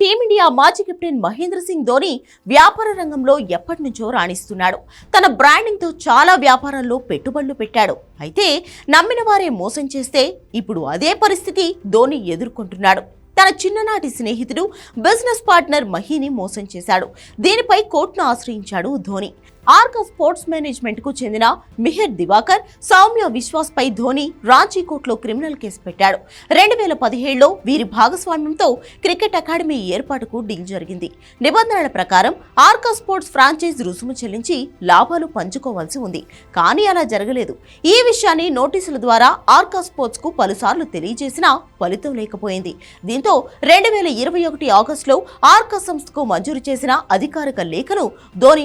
Team India మాజీ captain Mahindra Singh Dhoni వ్యాపార రంగంలో ఎప్పటి నుంచో రాణిస్తున్నాడు. తన బ్రాండింగ్తో చాలా వ్యాపారాల్లో పెట్టుబడులు పెట్టాడు. అయితే నమ్మిన వారే మోసం చేస్తే ఇప్పుడు అదే పరిస్థితి ధోని ఎదుర్కొంటున్నాడు. తన చిన్ననాటి స్నేహితుడు బిజినెస్ పార్ట్నర్ మహీని మోసం చేశాడు. దీనిపై కోర్టును ఆశ్రయించాడు ధోని. ఆర్క స్పోర్ట్స్ మేనేజ్మెంట్కు చెందిన మిహిర్ దివాకర్ సౌమ్య విశ్వాస్ పై ధోని రాంచీ కోర్టులో క్రిమినల్ కేసు పెట్టాడు. రెండు వేల పదిహేడులో వీరి భాగస్వామ్యంతో క్రికెట్ అకాడమీ ఏర్పాటుకు డీల్ జరిగింది. నిబంధనల ప్రకారం ఆర్కా స్పోర్ట్స్ ఫ్రాంచైజ్ రుసుము చెల్లించి లాభాలు పంచుకోవాల్సి ఉంది. కానీ అలా జరగలేదు. ఈ విషయాన్ని నోటీసుల ద్వారా ఆర్కా స్పోర్ట్స్కు పలుసార్లు తెలియజేసినా ఫలితం లేకపోయింది. దీంతో రెండు వేల ఇరవై ఒకటి ఆగస్టులో ఆర్కా సంస్థకు మంజూరు చేసిన అధికారిక లేఖను ధోని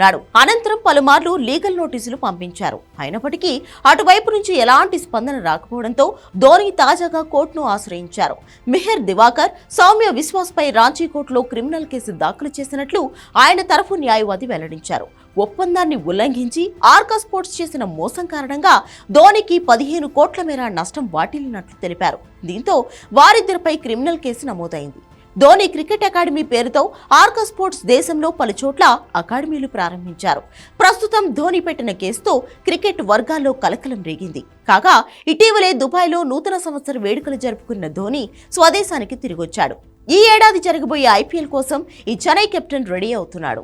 ఉపసంహరించుకున్నాడు అనంతరం పలుమార్లు లీగల్ నోటీసులు పంపించారు. అయినప్పటికీ అటువైపు నుంచి ఎలాంటి స్పందన రాకపోవడంతో ధోని తాజాగా కోర్టును ఆశ్రయించారు. మిహర్ దివాకర్ సౌమ్య విశ్వాస్ పై రాంచీ కోర్టులో క్రిమినల్ కేసు దాఖలు చేసినట్లు ఆయన తరఫు న్యాయవాది వెల్లడించారు. ఒప్పందాన్ని ఉల్లంఘించి ఆర్కా స్పోర్ట్స్ చేసిన మోసం కారణంగా ధోనికి పదిహేను కోట్ల మేర నష్టం వాటిల్లినట్లు తెలిపారు. దీంతో వారిద్దరిపై క్రిమినల్ కేసు నమోదైంది. ధోని క్రికెట్ అకాడమీ పేరుతో ఆర్కా స్పోర్ట్స్ దేశంలో పలు చోట్ల అకాడమీలు ప్రారంభించారు. ప్రస్తుతం ధోని పెట్టిన కేసుతో క్రికెట్ వర్గాల్లో కలకలం రేగింది. కాగా ఇటీవలే దుబాయ్లో నూతన సంవత్సర వేడుకలు జరుపుకున్న ధోని స్వదేశానికి తిరిగొచ్చాడు. ఈ ఏడాది జరగబోయే ఐపీఎల్ కోసం ఈ చెన్నై కెప్టెన్ రెడీ అవుతున్నాడు.